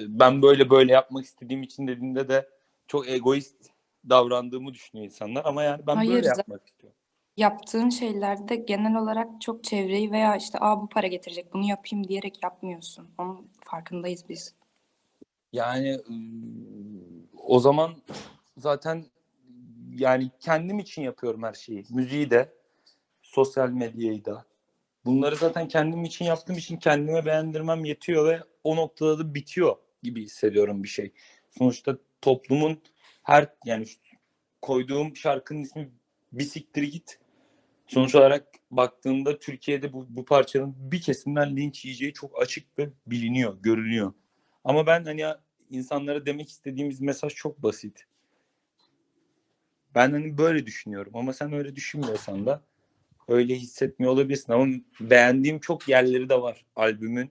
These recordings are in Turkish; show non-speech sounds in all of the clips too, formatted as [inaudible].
ben böyle böyle yapmak istediğim için dediğinde de çok egoist davrandığımı düşünüyor insanlar ama yani ben Hayır, böyle yapmak istiyorum. Yaptığın şeylerde genel olarak çok çevreyi veya işte aa bu para getirecek bunu yapayım diyerek yapmıyorsun. Onun farkındayız biz. Yani o zaman zaten yani kendim için yapıyorum her şeyi. Müziği de, sosyal medyayı da. Bunları zaten kendim için yaptığım için kendime beğendirmem yetiyor ve o noktada da bitiyor gibi hissediyorum bir şey. Sonuçta toplumun her yani koyduğum şarkının ismi Bisiktir Git. Sonuç olarak baktığımda Türkiye'de bu, bu parçanın bir kesimden linç yiyeceği çok açık ve biliniyor, görünüyor. Ama ben hani insanlara demek istediğimiz mesaj çok basit. Ben hani böyle düşünüyorum ama sen öyle düşünmüyorsan da öyle hissetmiyor olabilirsin ama beğendiğim çok yerleri de var albümün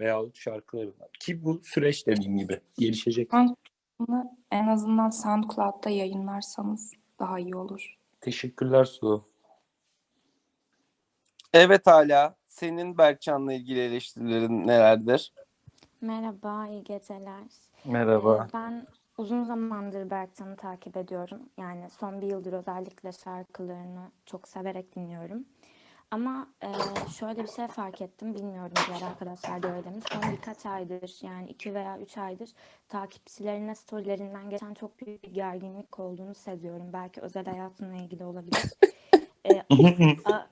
veyahut şarkıları var. Ki bu süreç dediğim gibi gelişecek. Bunu en azından SoundCloud'da yayınlarsanız daha iyi olur. Teşekkürler Su. Evet hala senin Berkcan'la ilgili eleştirilerin nelerdir? Merhaba, iyi geceler. Merhaba. Ee, ben uzun zamandır Berkcan'ı takip ediyorum. Yani son bir yıldır özellikle şarkılarını çok severek dinliyorum. Ama e, şöyle bir şey fark ettim, bilmiyorum diğer arkadaşlar da öyle mi? Son birkaç aydır yani iki veya üç aydır takipçilerine storylerinden geçen çok büyük bir gerginlik olduğunu seziyorum. Belki özel hayatımla ilgili olabilir. Ee, [laughs] a-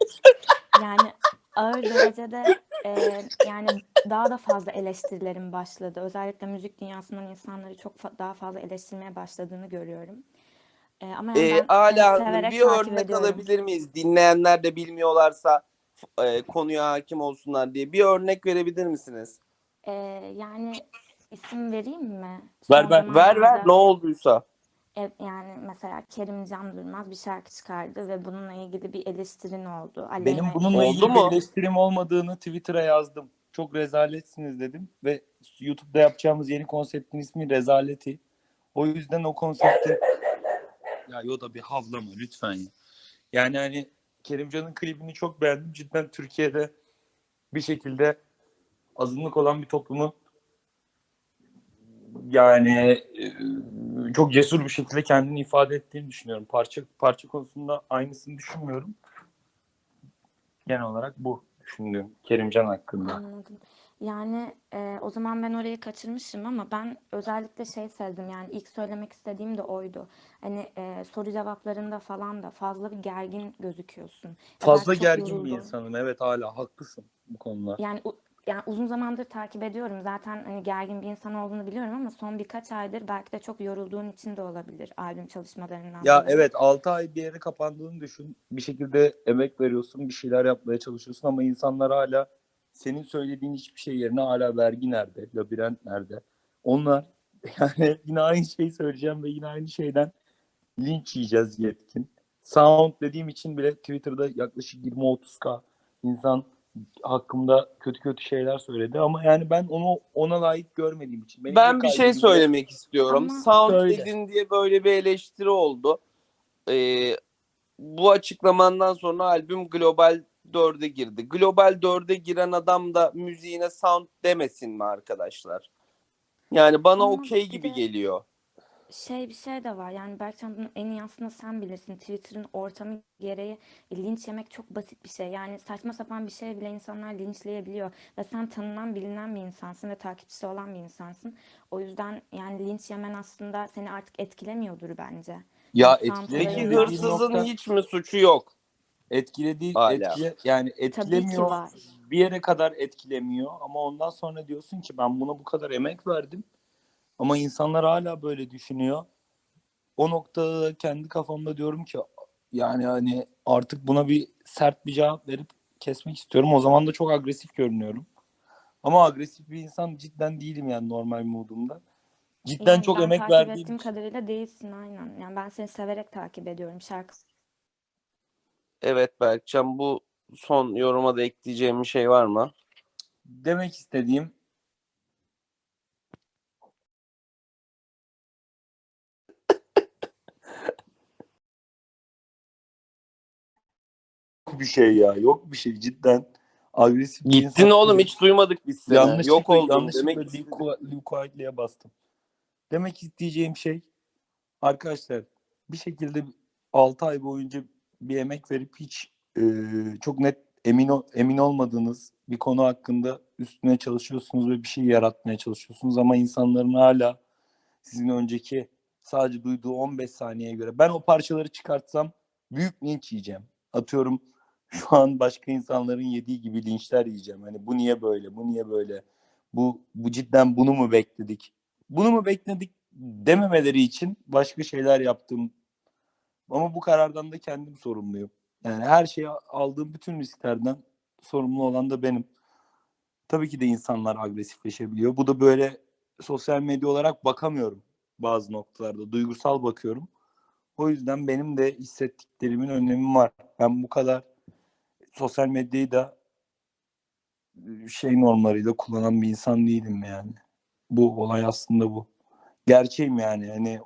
yani ağır derecede e, yani daha da fazla eleştirilerim başladı. Özellikle müzik dünyasından insanları çok fa- daha fazla eleştirmeye başladığını görüyorum. E, ama yani Ee, ben Hanım, severek bir takip örnek ediyorum. alabilir miyiz? Dinleyenler de bilmiyorlarsa e, konuya hakim olsunlar diye. Bir örnek verebilir misiniz? E, yani isim vereyim mi? Ver, Son ver. Ver ver zamanlarda- ne olduysa. E, yani mesela Kerimcan Durmaz bir şarkı çıkardı ve bununla ilgili bir eleştirin oldu. Benim Aleyna bununla Oldu ilgili mu? bir eleştirim olmadığını Twitter'a yazdım. Çok rezaletsiniz dedim ve YouTube'da yapacağımız yeni konseptin ismi Rezaleti. O yüzden o konsepti ya yo da bir havlama lütfen ya. Yani hani Kerimcan'ın klibini çok beğendim. Cidden Türkiye'de bir şekilde azınlık olan bir toplumun yani e, çok cesur bir şekilde kendini ifade ettiğini düşünüyorum. Parça parça konusunda aynısını düşünmüyorum. Genel olarak bu düşündüğüm Kerimcan hakkında. Anladım. Yani e, o zaman ben orayı kaçırmışım ama ben özellikle şey sezdim yani ilk söylemek istediğim de oydu. Hani e, soru cevaplarında falan da fazla bir gergin gözüküyorsun. Fazla gergin bir yoruldum. insanım. Evet hala haklısın bu konuda. Yani yani uzun zamandır takip ediyorum. Zaten hani gergin bir insan olduğunu biliyorum ama son birkaç aydır belki de çok yorulduğun için de olabilir albüm çalışmalarından Ya dolayı. evet 6 ay bir yere kapandığını düşün. Bir şekilde emek veriyorsun, bir şeyler yapmaya çalışıyorsun ama insanlar hala senin söylediğin hiçbir şey yerine hala vergi nerede, labirent nerede? Onlar [laughs] yani yine aynı şeyi söyleyeceğim ve yine aynı şeyden linç yiyeceğiz yetkin. Sound dediğim için bile Twitter'da yaklaşık 20-30k insan hakkımda kötü kötü şeyler söyledi ama yani ben onu ona layık görmediğim için. Benim Ben bir şey söylemek istiyorum. Ama- Sound Söyle. dedin diye böyle bir eleştiri oldu. Ee, bu açıklamandan sonra albüm Global 4'e girdi. Global 4'e giren adam da müziğine sound demesin mi arkadaşlar? Yani bana okey gibi de- geliyor. Şey bir şey de var yani Berkcan bunu en iyi aslında sen bilirsin. Twitter'ın ortamı gereği linç yemek çok basit bir şey. Yani saçma sapan bir şey bile insanlar linçleyebiliyor. Ve sen tanınan bilinen bir insansın ve takipçisi olan bir insansın. O yüzden yani linç yemen aslında seni artık etkilemiyordur bence. Ya dediğin hırsızın nokta- hiç mi suçu yok? Etkilediği Hala. etkile, yani etkilemiyor bir yere kadar etkilemiyor ama ondan sonra diyorsun ki ben buna bu kadar emek verdim ama insanlar hala böyle düşünüyor. O noktada kendi kafamda diyorum ki yani hani artık buna bir sert bir cevap verip kesmek istiyorum. O zaman da çok agresif görünüyorum. Ama agresif bir insan cidden değilim yani normal modumda. Cidden Yani çok ben emek takip verdiğim ettiğim için. kadarıyla değilsin aynen. Yani ben seni severek takip ediyorum. Şarkı Evet Berkcan bu son yoruma da ekleyeceğim bir şey var mı? Demek istediğim [laughs] bir şey ya. Yok bir şey cidden. Agresif Gittin insan oğlum hiç duymadık biz seni. Yanlışlıkla, Yok oldun. yanlışlıkla Demek Quietly'e bastım. Demek isteyeceğim şey arkadaşlar bir şekilde 6 ay boyunca bir emek verip hiç e, çok net emin emin olmadığınız bir konu hakkında üstüne çalışıyorsunuz ve bir şey yaratmaya çalışıyorsunuz ama insanların hala sizin önceki sadece duyduğu 15 saniyeye göre ben o parçaları çıkartsam büyük linç yiyeceğim. Atıyorum [laughs] şu an başka insanların yediği gibi linçler yiyeceğim. Hani bu niye böyle? Bu niye böyle? Bu bu cidden bunu mu bekledik? Bunu mu bekledik dememeleri için başka şeyler yaptım. Ama bu karardan da kendim sorumluyum. Yani her şeyi aldığım bütün risklerden sorumlu olan da benim. Tabii ki de insanlar agresifleşebiliyor. Bu da böyle sosyal medya olarak bakamıyorum bazı noktalarda. Duygusal bakıyorum. O yüzden benim de hissettiklerimin önemi var. Ben bu kadar sosyal medyayı da şey normlarıyla kullanan bir insan değilim yani. Bu olay aslında bu. Gerçeğim yani. Hani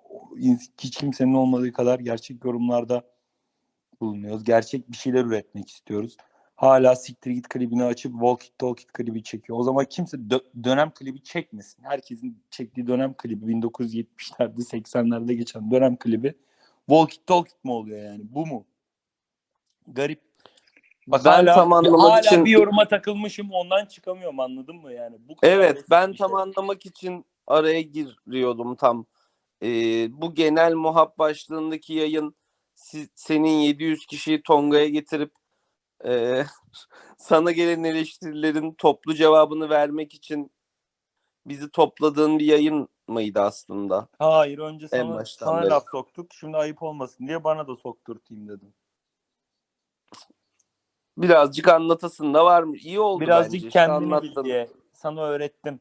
hiç kimsenin olmadığı kadar gerçek yorumlarda bulunuyoruz. Gerçek bir şeyler üretmek istiyoruz. Hala Siktir Git klibini açıp Walk It Talk It klibi çekiyor. O zaman kimse dö- dönem klibi çekmesin. Herkesin çektiği dönem klibi 1970'lerde 80'lerde geçen dönem klibi Walk It Talk It mi oluyor yani? Bu mu? Garip. Bak Ben hala, tam anlamak hala için- bir yoruma takılmışım ondan çıkamıyorum anladın mı yani? Bu Evet ben tam şey. anlamak için araya giriyordum tam. Ee, bu genel muhab başlığındaki yayın siz, senin 700 kişiyi Tonga'ya getirip e, [laughs] sana gelen eleştirilerin toplu cevabını vermek için bizi topladığın bir yayın mıydı aslında? Hayır önce En sana, baştan sana beri. laf soktuk. Şimdi ayıp olmasın diye bana da sokturtayım dedim. Birazcık anlatasın da var mı? İyi oldu Birazcık bence. Kendini bil diye. Sana öğrettim.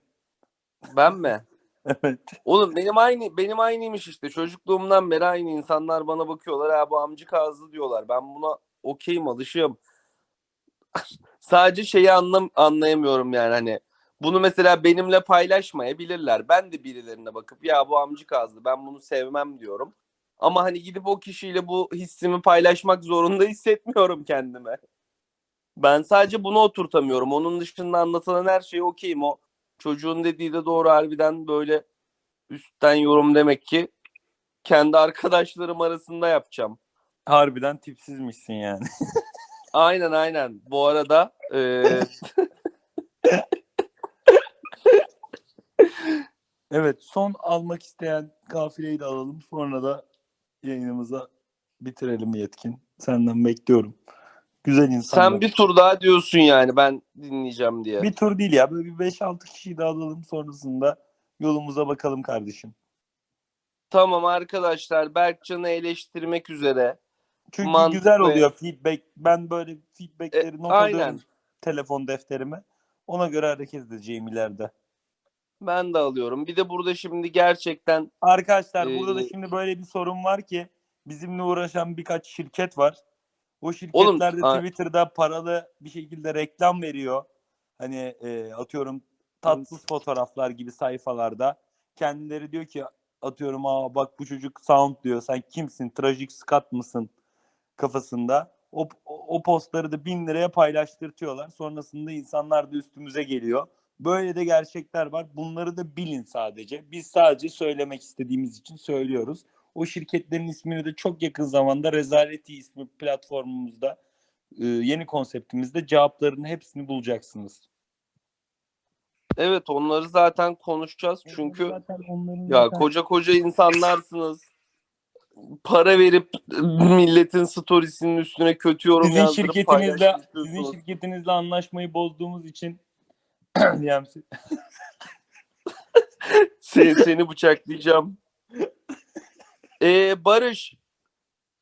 Ben mi? Evet. Oğlum benim aynı benim aynıymış işte. Çocukluğumdan beri aynı insanlar bana bakıyorlar. Ha bu amcık ağızlı diyorlar. Ben buna okeyim alışığım. [laughs] Sadece şeyi anlam anlayamıyorum yani hani bunu mesela benimle paylaşmayabilirler. Ben de birilerine bakıp ya bu amcık ağızlı ben bunu sevmem diyorum. Ama hani gidip o kişiyle bu hissimi paylaşmak zorunda [laughs] hissetmiyorum kendime. Ben sadece bunu oturtamıyorum. Onun dışında anlatılan her şeye okeyim. O çocuğun dediği de doğru harbiden böyle üstten yorum demek ki kendi arkadaşlarım arasında yapacağım. Harbiden tipsizmişsin yani. [laughs] Aynen aynen. Bu arada e, [laughs] Evet son almak isteyen kafileyi de alalım. Sonra da yayınımıza bitirelim Yetkin. Senden bekliyorum. Güzel insanlar. sen bir tur daha diyorsun yani ben dinleyeceğim diye. Bir tur değil ya. Böyle bir 5-6 kişiyi de alalım. Sonrasında yolumuza bakalım kardeşim. Tamam arkadaşlar Berkcan'ı eleştirmek üzere. Çünkü Mantıklı. güzel oluyor feedback. Ben böyle feedbackleri E, not aynen. alıyorum telefon defterime. Ona göre hareket edeceğim ileride. Ben de alıyorum. Bir de burada şimdi gerçekten Arkadaşlar burada da Ee, şimdi böyle bir sorun var ki bizimle uğraşan birkaç şirket var. O Oğlum, şirketler de a- Twitter'da paralı bir şekilde reklam veriyor. Hani e, atıyorum tatsız fotoğraflar gibi sayfalarda. Kendileri diyor ki atıyorum aa bak bu çocuk sound diyor. Sen kimsin? Trajik Scott mısın? kafasında. O, o, o postları da bin liraya paylaştırtıyorlar. Sonrasında insanlar da üstümüze geliyor. Böyle de gerçekler var. Bunları da bilin sadece. Biz sadece söylemek istediğimiz için söylüyoruz. O şirketlerin ismini de çok yakın zamanda Rezaleti ismi platformumuzda e, yeni konseptimizde cevaplarının hepsini bulacaksınız. evet onları zaten konuşacağız. Çünkü Zaten ya zaten- koca koca insanlarsınız. Para verip milletin storiesinin üstüne kötü yorum sizin yazdırıp şirketinizle sizin şirketinizle anlaşmayı bozduğumuz için [clears throat] [laughs] Seni, seni bıçaklayacağım. Ee, Barış.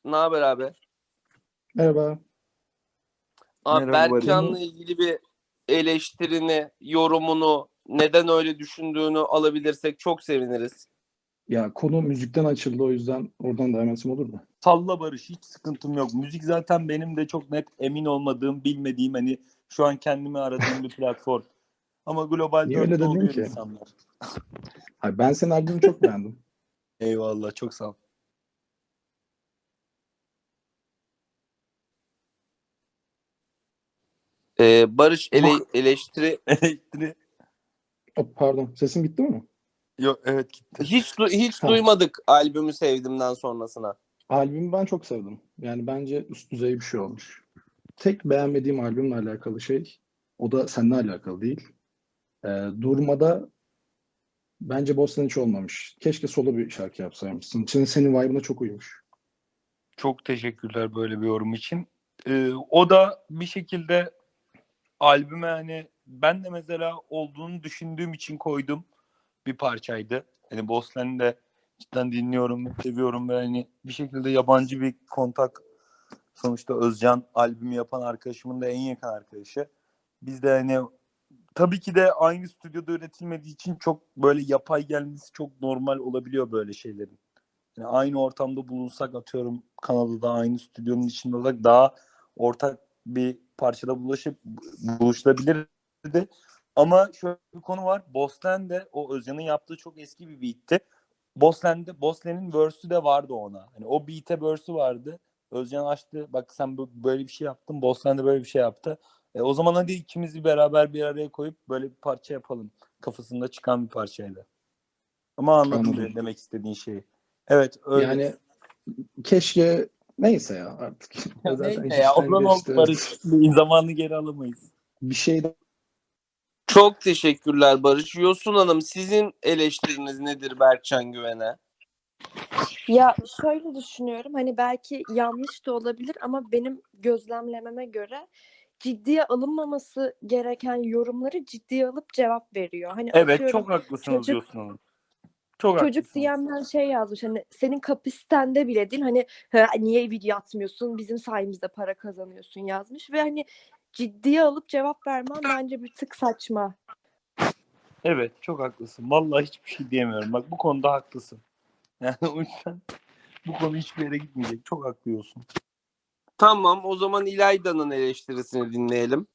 Ne haber abi? Merhaba. Abi Merhaba Barış. Berkcan'la ilgili bir eleştirini, yorumunu, neden öyle düşündüğünü alabilirsek çok seviniriz. Ya konu müzikten açıldı o yüzden oradan devam etsem olur mu? Salla Barış hiç sıkıntım yok. Müzik zaten benim de çok net emin olmadığım, bilmediğim hani şu an kendimi aradığım bir platform. Ama global Niye öyle dedin ki? insanlar. Hayır, ben senin albümünü çok beğendim. [laughs] Eyvallah çok sağ ol. Ee, Barış ele- eleştiri [laughs] Elektri. Oh, pardon. Sesim gitti mi? Yok evet gitti. hiç du- hiç Ha. duymadık albümü sevdimden sonrasına. Albümü ben çok sevdim. Yani bence üst düzey bir şey olmuş. Tek beğenmediğim albümle alakalı şey, o da seninle alakalı değil. Ee, Durma'da bence Boston hiç olmamış. Keşke solo bir şarkı yapsaymışsın. Senin, senin vibe'ına çok uymuş. Çok teşekkürler böyle bir yorum için. Ee, o da bir şekilde albüme hani ben de mesela olduğunu düşündüğüm için koydum bir parçaydı. Hani Boslen'i de cidden dinliyorum, seviyorum ve hani bir şekilde yabancı bir kontak. Sonuçta Özcan albümü yapan arkadaşımın da en yakın arkadaşı. Biz de hani tabii ki de aynı stüdyoda üretilmediği için çok böyle yapay gelmesi çok normal olabiliyor böyle şeylerin. Yani aynı ortamda bulunsak atıyorum Kanada'da aynı stüdyonun içinde olarak daha ortak bir parçada bulaşıp buluşulabilirdi. Ama şöyle bir konu var. Boslen'de o Özcan'ın yaptığı çok eski bir beatti. Boslen'de Boslen'in verse'ü de vardı ona. Hani o beat'e verse'ü vardı. Özcan açtı. Bak sen böyle bir şey yaptın. Boslen de böyle bir şey yaptı. E, o zaman hadi ikimizi beraber bir araya koyup böyle bir parça yapalım. Kafasında çıkan bir parçaydı. Ama anladım Anladım. demek istediğin şeyi. Evet öyle. Yani keşke neyse ya artık. Ya [laughs] neyse ya ondan oldu Barış. Zamanını geri alamayız. Bir şey de Çok teşekkürler Barış. Yosun Hanım sizin eleştiriniz nedir Berkcan Güven'e? Ya şöyle düşünüyorum hani belki yanlış da olabilir ama benim gözlemlememe göre ciddiye alınmaması gereken yorumları ciddiye alıp cevap veriyor. Hani Evet atıyorum, çok haklısınız çocuk- hanım. Çok Çocuk. DM'den şey yazmış hani senin kapasitende bile değil hani "Ha, niye video atmıyorsun bizim sayemizde para kazanıyorsun yazmış ve hani ciddiye alıp cevap vermem bence bir tık saçma. Evet çok haklısın. Vallahi hiçbir şey diyemiyorum. Bak bu konuda haklısın. [laughs] Yani o yüzden bu konu hiçbir yere gitmeyecek. Çok haklıyorsun. Tamam o zaman İlayda'nın eleştirisini dinleyelim.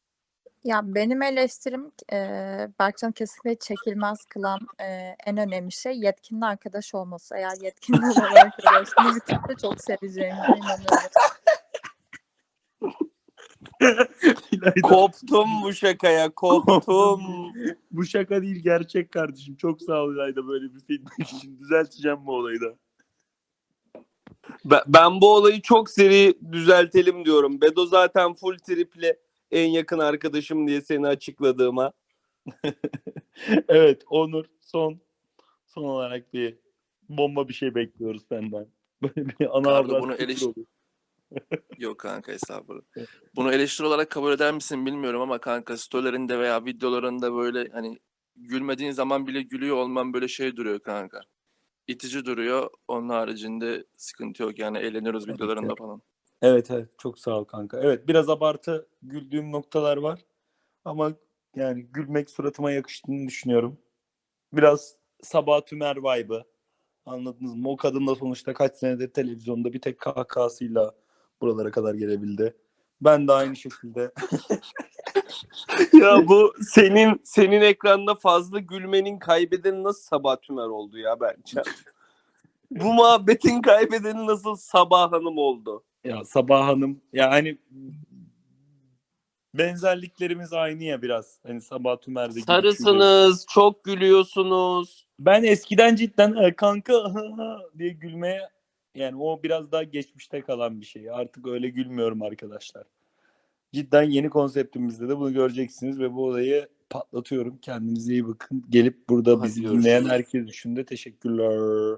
Ya benim eleştirim e, Berkcan kesinlikle çekilmez kılan e, en önemli şey yetkinin arkadaş olması. Eğer yetkinin olan arkadaşını bitirse çok seveceğime inanıyorum. Koptum bu şakaya koptum. [laughs] bu şaka değil gerçek kardeşim. Çok sağ ol İlayda böyle bir feedback için. Düzelteceğim bu olayı da. Ben, ben bu olayı çok seri düzeltelim diyorum. Bedo zaten full triple en yakın arkadaşım diye seni açıkladığıma. [laughs] evet Onur son son olarak bir bomba bir şey bekliyoruz senden. [laughs] Böyle bir ana avrat bunu küfür eleş- olur. [laughs] Yok kanka estağfurullah. Bunu eleştiri olarak kabul eder misin bilmiyorum ama kanka storylerinde veya videolarında böyle hani gülmediğin zaman bile gülüyor olman böyle şey duruyor kanka. İtici duruyor. Onun haricinde sıkıntı yok yani eğleniyoruz videolarında falan. Evet evet çok sağ ol kanka. Evet biraz abartı güldüğüm noktalar var. Ama yani gülmek suratıma yakıştığını düşünüyorum. Biraz Sabah Tümer vibe'ı. Anladınız mı? O kadın da sonuçta kaç senedir televizyonda bir tek kahkahasıyla buralara kadar gelebildi. Ben de aynı şekilde. [laughs] ya bu senin senin ekranda fazla gülmenin kaybedeni nasıl Sabah Tümer oldu ya bence. bu muhabbetin kaybedeni nasıl Sabah Hanım oldu? Ya Sabah Hanım ya hani benzerliklerimiz aynı ya biraz. Hani Sabah Tümer'deki Sarısınız, çok gülüyorsunuz. Ben eskiden cidden "Ha, kanka diye gülmeye yani o biraz daha geçmişte kalan bir şey. Artık öyle gülmüyorum arkadaşlar. Cidden yeni konseptimizde de bunu göreceksiniz ve bu olayı patlatıyorum. Kendinize iyi bakın. Gelip burada Hadi bizi görüşürüz. dinleyen herkes için de teşekkürler.